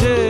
যে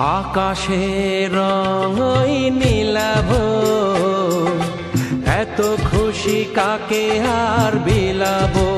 আকাশে রঙই নীলাভ। এত খুশি কাকে আর বিলাবো?